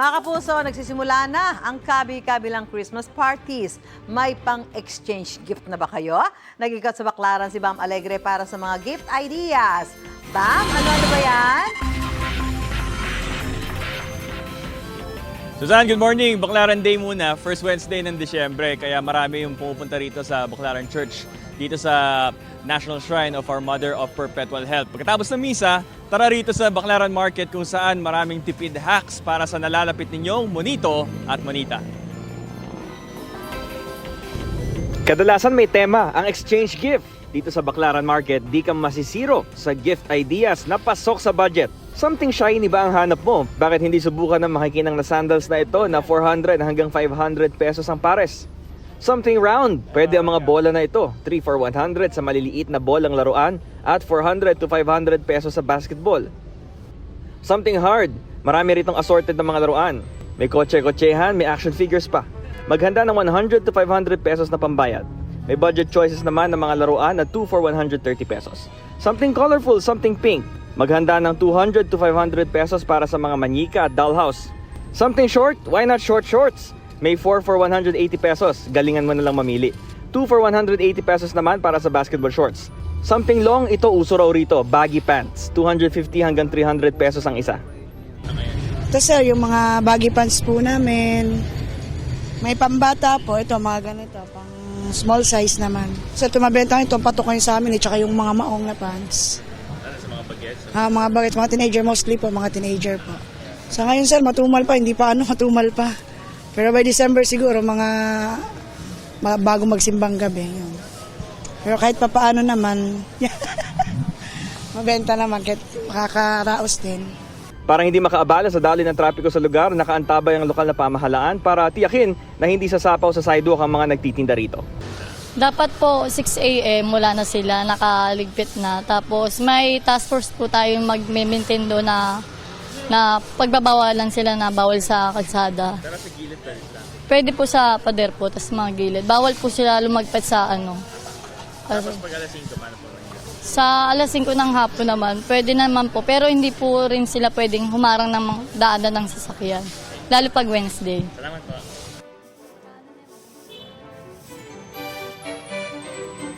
Mga kapuso, nagsisimula na ang kabi-kabilang Christmas parties. May pang-exchange gift na ba kayo? Nag-ikat sa baklaran si Bam Alegre para sa mga gift ideas. Bam, ano-ano ba yan? Susan, good morning. Baclaran Day muna, first Wednesday ng Disyembre. Kaya marami yung pumupunta rito sa Baclaran Church, dito sa National Shrine of Our Mother of Perpetual Health. Pagkatapos ng misa, tara rito sa Baclaran Market kung saan maraming tipid hacks para sa nalalapit ninyong monito at monita. Kadalasan may tema ang exchange gift. Dito sa Baclaran Market, di ka masisiro sa gift ideas na pasok sa budget. Something shiny ba ang hanap mo? Bakit hindi subukan ng makikinang na sandals na ito na 400 hanggang 500 pesos ang pares? Something round. Pwede ang mga bola na ito. 3 for 100 sa maliliit na bolang laruan at 400 to 500 pesos sa basketball. Something hard. Marami ritong assorted na mga laruan. May kotse-kotsehan, may action figures pa. Maghanda ng 100 to 500 pesos na pambayad. May budget choices naman ng mga laruan na 2 for 130 pesos. Something colorful, something pink. Maghanda ng 200 to 500 pesos para sa mga manyika at dollhouse. Something short? Why not short shorts? May 4 for 180 pesos. Galingan mo na lang mamili. 2 for 180 pesos naman para sa basketball shorts. Something long, ito uso raw rito, baggy pants. 250 hanggang 300 pesos ang isa. Ito sir, yung mga baggy pants po namin. May pambata po, ito mga ganito, pang small size naman. So tumabenta ito, patok kayo sa amin, at saka yung mga maong na pants. Ano sa mga bagets? Ah, mga bagets, mga teenager mostly po, mga teenager po. Sa ngayon sir, matumal pa, hindi pa ano, matumal pa. Pero by December siguro, mga, mga bago magsimbang gabi. Yun. Pero kahit pa paano naman, mabenta naman, kahit makakaraos din. Parang hindi makaabala sa dali ng trapiko sa lugar, nakaantabay ang lokal na pamahalaan para tiyakin na hindi sasapaw sa sidewalk ang mga nagtitinda rito. Dapat po 6 a.m. wala na sila, nakaligpit na. Tapos may task force po tayong mag-maintain doon na, na pagbabawalan sila na bawal sa kalsada. Pero sa gilid pa rin Pwede po sa pader po, tas mga gilid. Bawal po sila lumagpit sa ano. Kasi- pag alas 5, paano po? sa alas 5 ng hapon naman, pwede naman po. Pero hindi po rin sila pwedeng humarang ng daanan ng sasakyan. Lalo pag Wednesday. Salamat po.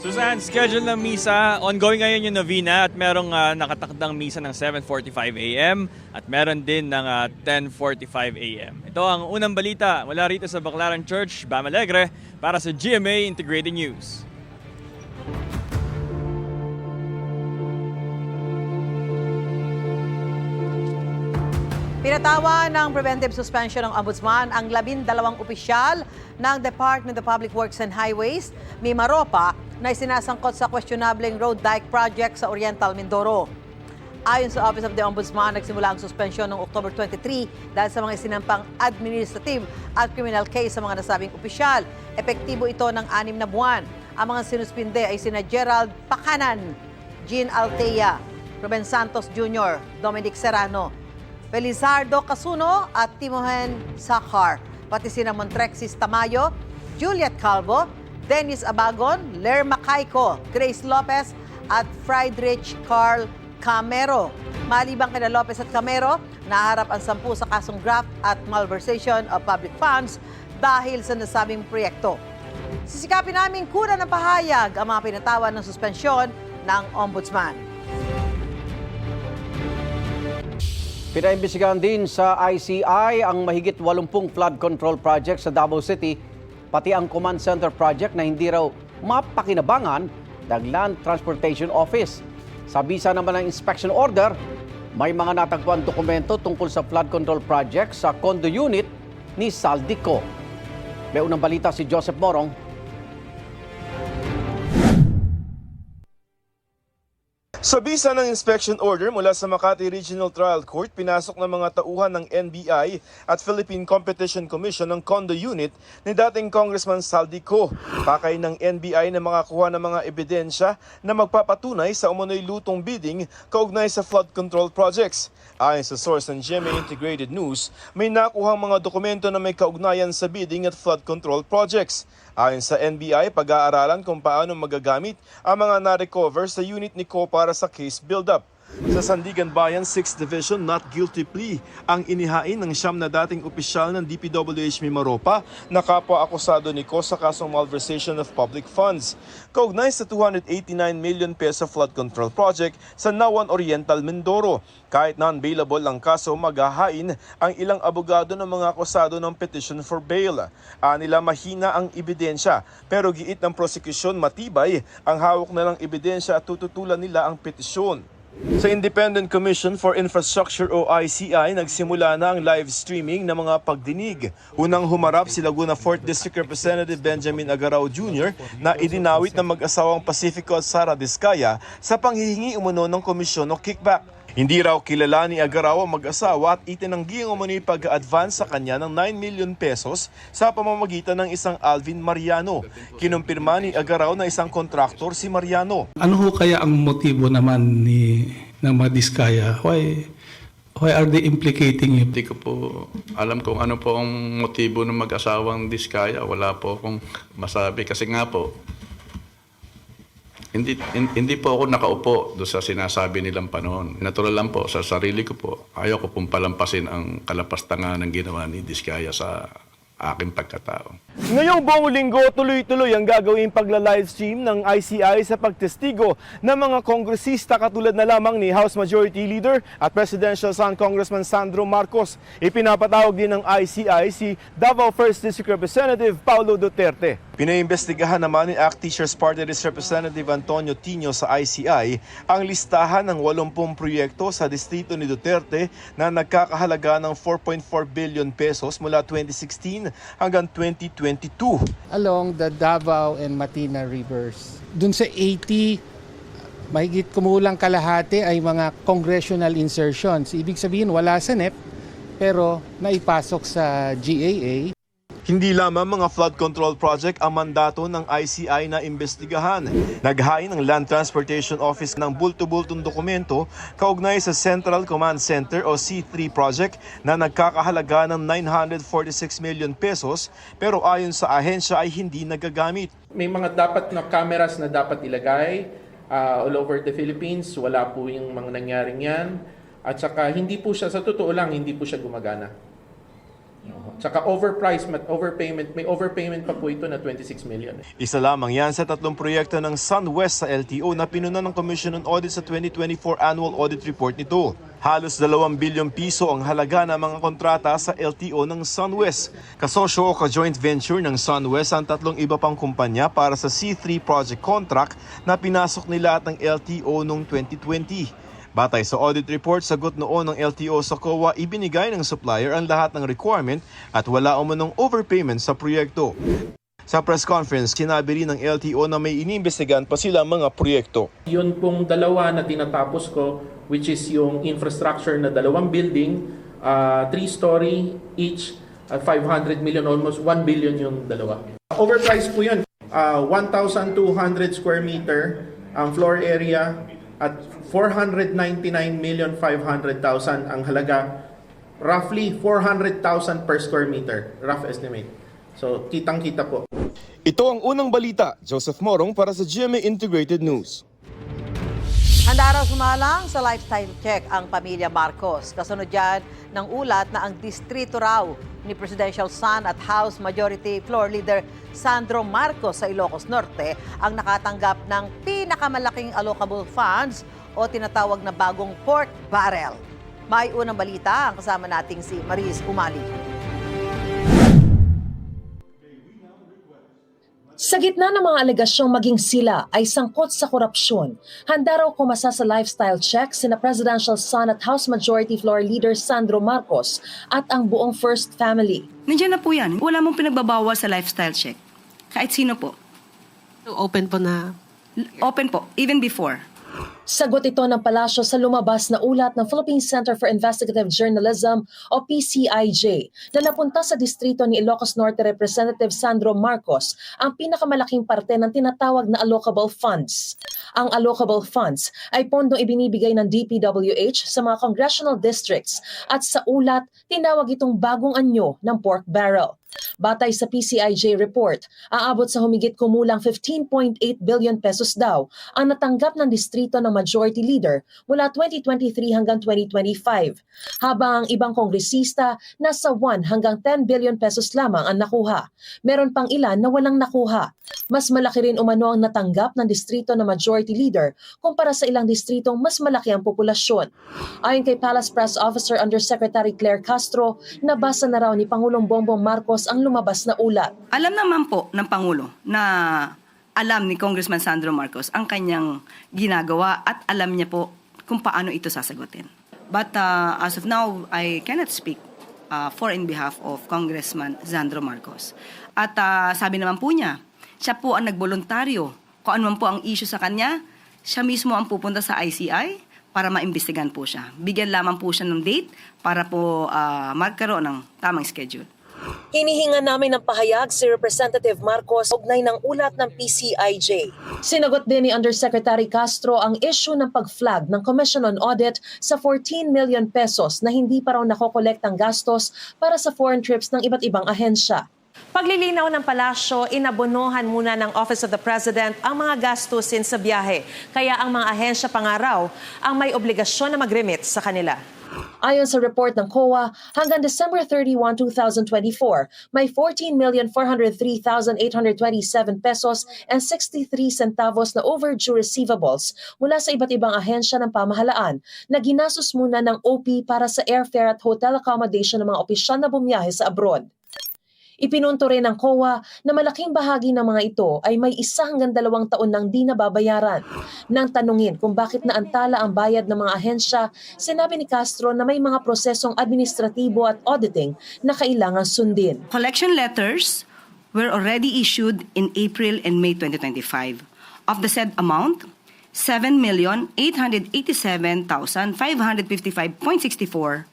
Susan, schedule ng misa. Ongoing ngayon yung novena at merong ah, nakatakdang misa ng 7.45 a.m. at meron din ng ah, 10.45 a.m. Ito ang unang balita mula rito sa Baclaran Church, Bam Alegre, para sa GMA Integrated News. Pinatawa ng preventive suspension ng Ombudsman ang labindalawang opisyal ng Department of Public Works and Highways, Mimaropa, na isinasangkot sa questionableng road dike project sa Oriental Mindoro. Ayon sa Office of the Ombudsman, nagsimula ang suspensyon noong October 23 dahil sa mga isinampang administrative at criminal case sa mga nasabing opisyal. Epektibo ito ng anim na buwan. Ang mga sinuspinde ay sina Gerald Pacanan, Jean Altea, Ruben Santos Jr., Dominic Serrano, Felizardo Casuno at Timohen Sakhar. Pati sina Montrexis Tamayo, Juliet Calvo, Dennis Abagon, Lerma Caico, Grace Lopez at Friedrich Carl Camero. Malibang kina Lopez at Camero, naharap ang sampu sa kasong graft at malversation of public funds dahil sa nasabing proyekto. Sisikapin namin kuna ng pahayag ang mga pinatawan ng suspensyon ng Ombudsman. Pinaimbestigahan din sa ICI ang mahigit 80 flood control project sa Davao City, pati ang command center project na hindi raw mapakinabangan ng Land Transportation Office. Sa bisa naman ng inspection order, may mga natagpuan dokumento tungkol sa flood control project sa condo unit ni Saldico. May unang balita si Joseph Morong Sa bisa ng inspection order mula sa Makati Regional Trial Court, pinasok ng mga tauhan ng NBI at Philippine Competition Commission ng condo unit ni dating Congressman Saldico. Pakay ng NBI na makakuha ng mga ebidensya na magpapatunay sa umunoy lutong bidding kaugnay sa flood control projects. Ayon sa source ng GMA Integrated News, may nakuhang mga dokumento na may kaugnayan sa bidding at flood control projects. Ayon sa NBI, pag-aaralan kung paano magagamit ang mga na-recover sa unit ni Co para sa case build-up. Sa Sandigan Bayan 6th Division, not guilty plea ang inihain ng siyam na dating opisyal ng DPWH Mimaropa na kapwa-akusado ni Ko sa kasong malversation of public funds. Kaugnay sa 289 million peso flood control project sa Nawan Oriental, Mindoro. Kahit non-bailable ang kaso, maghahain ang ilang abogado ng mga akusado ng petition for bail. Anila mahina ang ebidensya pero giit ng prosecution matibay ang hawak na lang ebidensya at tututulan nila ang petisyon. Sa Independent Commission for Infrastructure o ICI, nagsimula na ang live streaming ng mga pagdinig. Unang humarap si Laguna 4th District Representative Benjamin Agarao Jr. na idinawit ng mag-asawang Pacifico at Sara Discaya sa panghihingi umuno ng komisyon o kickback. Hindi raw kilala ni Agarao ang mag-asawa at itinanggi ang umano'y pag-advance sa kanya ng 9 million pesos sa pamamagitan ng isang Alvin Mariano. Kinumpirma ni Agarao na isang kontraktor si Mariano. Ano ho kaya ang motibo naman ni ng mga diskaya? Why why are they implicating you? Hindi ko po alam kung ano po ang motibo ng mag-asawang diskaya. Wala po akong masabi. Kasi nga po, hindi, hin- hindi po ako nakaupo doon sa sinasabi nilang panahon. Natural lang po, sa sarili ko po, ayaw ko pong palampasin ang kalapastangan ng ginawa ni Diskaya sa aking pagkatao. Ngayong buong linggo, tuloy-tuloy ang gagawing pagla-livestream ng ICI sa pagtestigo ng mga kongresista katulad na lamang ni House Majority Leader at Presidential Son Congressman Sandro Marcos. Ipinapatawag din ng ICI si Davao 1st District Representative Paulo Duterte. Pinaimbestigahan naman ni ACT Teachers Party Representative Antonio Tino sa ICI ang listahan ng 80 proyekto sa distrito ni Duterte na nagkakahalaga ng 4.4 billion pesos mula 2016 hanggang 2022. along the Davao and Matina rivers. Dun sa 80, mahigit kumulang kalahati ay mga congressional insertions. Ibig sabihin wala sa NEP pero naipasok sa GAA. Hindi lamang mga flood control project ang mandato ng ICI na imbestigahan. Naghain ng Land Transportation Office ng bulto-bultong dokumento kaugnay sa Central Command Center o C3 project na nagkakahalaga ng 946 million pesos pero ayon sa ahensya ay hindi nagagamit. May mga dapat na cameras na dapat ilagay uh, all over the Philippines. Wala po yung mga nangyaring yan. At saka hindi po siya, sa totoo lang, hindi po siya gumagana. Tsaka overpriced, overpayment, may overpayment pa po ito na 26 million. Isa lamang yan sa tatlong proyekto ng SunWest sa LTO na pinuna ng Commission on Audit sa 2024 Annual Audit Report nito. Halos 2 bilyong piso ang halaga ng mga kontrata sa LTO ng SunWest. Kasosyo o ka-joint venture ng SunWest ang tatlong iba pang kumpanya para sa C3 project contract na pinasok nila at ng LTO noong 2020. Batay sa audit report, sagot noon ng LTO sa COA, ibinigay ng supplier ang lahat ng requirement at wala umanong overpayment sa proyekto. Sa press conference, sinabi rin ng LTO na may inimbestigahan pa sila mga proyekto. Yun pong dalawa na tinatapos ko, which is yung infrastructure na dalawang building, uh, three-story each, at 500 million, almost 1 billion yung dalawa. Overpriced po yun. Uh, 1,200 square meter ang floor area at 499 million 500,000 ang halaga. Roughly 400,000 per square meter, rough estimate. So, kitang-kita po. Ito ang unang balita. Joseph Morong para sa GMA Integrated News. Handa raw sumalang sa lifestyle check ang pamilya Marcos. Kasunod yan ng ulat na ang distrito raw ni Presidential Son at House Majority Floor Leader Sandro Marcos sa Ilocos Norte ang nakatanggap ng pinakamalaking allocable funds o tinatawag na bagong pork barrel. May unang balita ang kasama nating si Maris Umali. Sa gitna ng mga alegasyong maging sila ay sangkot sa korupsyon, handa raw kumasa sa lifestyle check sina Presidential Son at House Majority Floor Leader Sandro Marcos at ang buong First Family. Nandiyan na po yan. Wala mong pinagbabawal sa lifestyle check. Kahit sino po. Open po na Open po, even before. Sagot ito ng palasyo sa lumabas na ulat ng Philippine Center for Investigative Journalism o PCIJ na napunta sa distrito ni Ilocos Norte Representative Sandro Marcos ang pinakamalaking parte ng tinatawag na allocable funds. Ang allocable funds ay pondong ibinibigay ng DPWH sa mga congressional districts at sa ulat tinawag itong bagong anyo ng pork barrel. Batay sa PCIJ report, aabot sa humigit kumulang 15.8 billion pesos daw ang natanggap ng distrito ng Majority Leader mula 2023 hanggang 2025, habang ang ibang kongresista nasa 1 hanggang 10 billion pesos lamang ang nakuha. Meron pang ilan na walang nakuha. Mas malaki rin umano ang natanggap ng distrito ng Majority Leader kumpara sa ilang distritong mas malaki ang populasyon. Ayon kay Palace Press Officer Undersecretary Claire Castro, nabasa na raw ni Pangulong Bongbong Marcos ang lumabas na ulat. Alam naman po ng Pangulo na alam ni Congressman Sandro Marcos ang kanyang ginagawa at alam niya po kung paano ito sasagutin. But uh, as of now, I cannot speak uh, for in behalf of Congressman Sandro Marcos. At uh, sabi naman po niya, siya po ang nagboluntaryo. Kung ano po ang issue sa kanya, siya mismo ang pupunta sa ICI para maimbestigan po siya. Bigyan lamang po siya ng date para po uh, magkaroon ng tamang schedule. Hinihinga namin ng pahayag si Representative Marcos ugnay ng ulat ng PCIJ. Sinagot din ni Undersecretary Castro ang issue ng pag-flag ng Commission on Audit sa 14 million pesos na hindi pa raw nakokolekt ang gastos para sa foreign trips ng iba't ibang ahensya. Paglilinaw ng palasyo, inabonohan muna ng Office of the President ang mga gastusin sa biyahe. Kaya ang mga ahensya pangaraw ang may obligasyon na mag-remit sa kanila. Ayon sa report ng COA, hanggang December 31, 2024, may 14,403,827 pesos and 63 centavos na overdue receivables mula sa iba't ibang ahensya ng pamahalaan na ginastos muna ng OP para sa airfare at hotel accommodation ng mga opisyal na bumiyahe sa abroad. Ipinunto rin ng COA na malaking bahagi ng mga ito ay may isa hanggang dalawang taon nang di nababayaran. Nang tanungin kung bakit naantala ang bayad ng mga ahensya, sinabi ni Castro na may mga prosesong administratibo at auditing na kailangan sundin. Collection letters were already issued in April and May 2025. Of the said amount, 7,887,555.64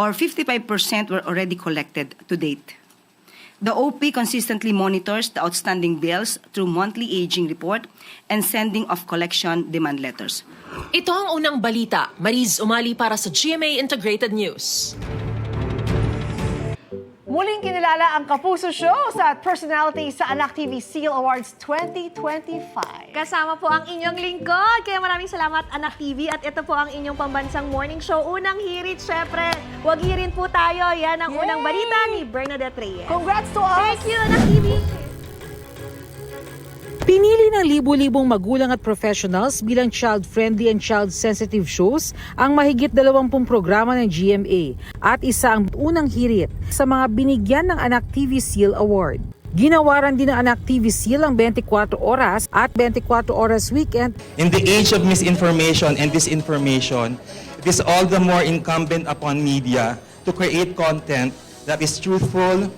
or 55% were already collected to date. The OP consistently monitors the outstanding bills through monthly aging report and sending of collection demand letters. Ito ang unang balita. Mariz Umali para sa GMA Integrated News. Muling kinilala ang Kapuso Show sa personality sa Anak TV Seal Awards 2025. Kasama po ang inyong lingkod. Kaya maraming salamat, Anak TV. At ito po ang inyong pambansang morning show. Unang hirit, syempre. Wag hirin po tayo. Yan ang unang balita ni Bernadette Reyes. Congrats to us! Thank you, Anak TV. Pinili ng libo-libong magulang at professionals bilang child-friendly and child-sensitive shows ang mahigit 20 programa ng GMA at isa ang unang hirit sa mga binigyan ng Anak TV Seal Award. Ginawaran din ng Anak TV Seal ang 24 oras at 24 oras weekend In the age of misinformation and disinformation, it is all the more incumbent upon media to create content that is truthful,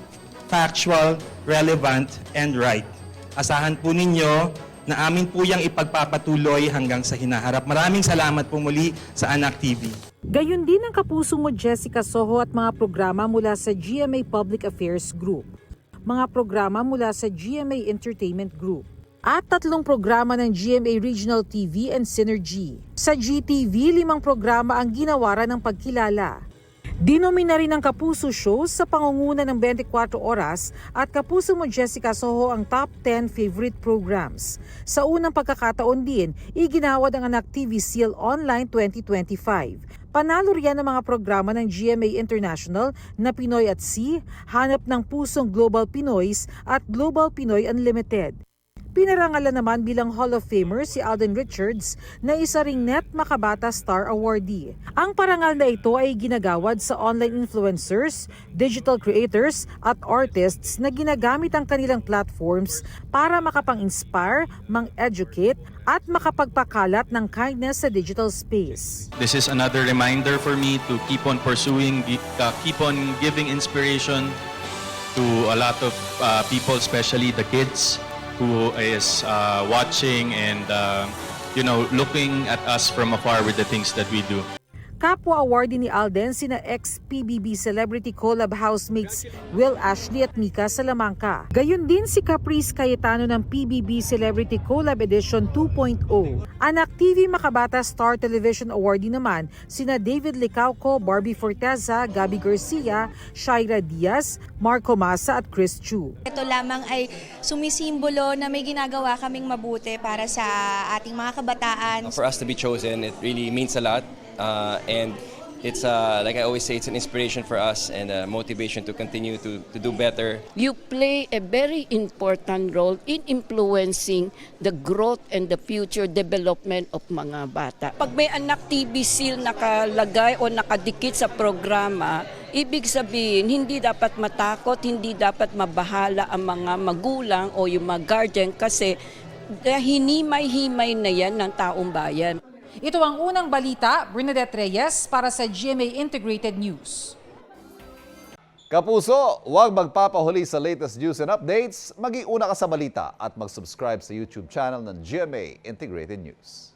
factual, relevant, and right. Asahan po ninyo na amin po yung ipagpapatuloy hanggang sa hinaharap. Maraming salamat po muli sa Anak TV. Gayon din ang kapuso mo Jessica Soho at mga programa mula sa GMA Public Affairs Group. Mga programa mula sa GMA Entertainment Group. At tatlong programa ng GMA Regional TV and Synergy. Sa GTV, limang programa ang ginawaran ng pagkilala. Dinomina rin ang Kapuso Show sa pangunguna ng 24 oras at Kapuso mo Jessica Soho ang top 10 favorite programs. Sa unang pagkakataon din, iginawad ang Anak TV Seal Online 2025. Panalo riyan ang mga programa ng GMA International na Pinoy at Sea, Hanap ng Pusong Global Pinoys at Global Pinoy Unlimited. Pinarangalan naman bilang Hall of Famer si Alden Richards na isa ring Net Makabata Star Awardee. Ang parangal na ito ay ginagawad sa online influencers, digital creators at artists na ginagamit ang kanilang platforms para makapang-inspire, mang-educate at makapagpakalat ng kindness sa digital space. This is another reminder for me to keep on pursuing, uh, keep on giving inspiration to a lot of uh, people, especially the kids who is uh, watching and uh, you know looking at us from afar with the things that we do. Kapwa awardee ni Alden sina ex-PBB Celebrity Collab housemates Will Ashley at Mika Salamanca. Gayun din si Caprice Cayetano ng PBB Celebrity Collab Edition 2.0. Anak TV Makabata Star Television awardee naman sina David Licauco, Barbie Forteza, Gabby Garcia, Shaira Diaz, Marco Massa at Chris Chu. Ito lamang ay sumisimbolo na may ginagawa kaming mabuti para sa ating mga kabataan. For us to be chosen, it really means a lot. Uh, and it's, uh, like I always say, it's an inspiration for us and a motivation to continue to, to do better. You play a very important role in influencing the growth and the future development of mga bata. Pag may anak TV seal nakalagay o nakadikit sa programa, ibig sabihin hindi dapat matakot, hindi dapat mabahala ang mga magulang o yung mga guardian kasi hinimay-himay na yan ng taong bayan. Ito ang unang balita, Bernadette Reyes para sa GMA Integrated News. Kapuso, huwag magpapahuli sa latest news and updates. Maging una ka sa balita at mag-subscribe sa YouTube channel ng GMA Integrated News.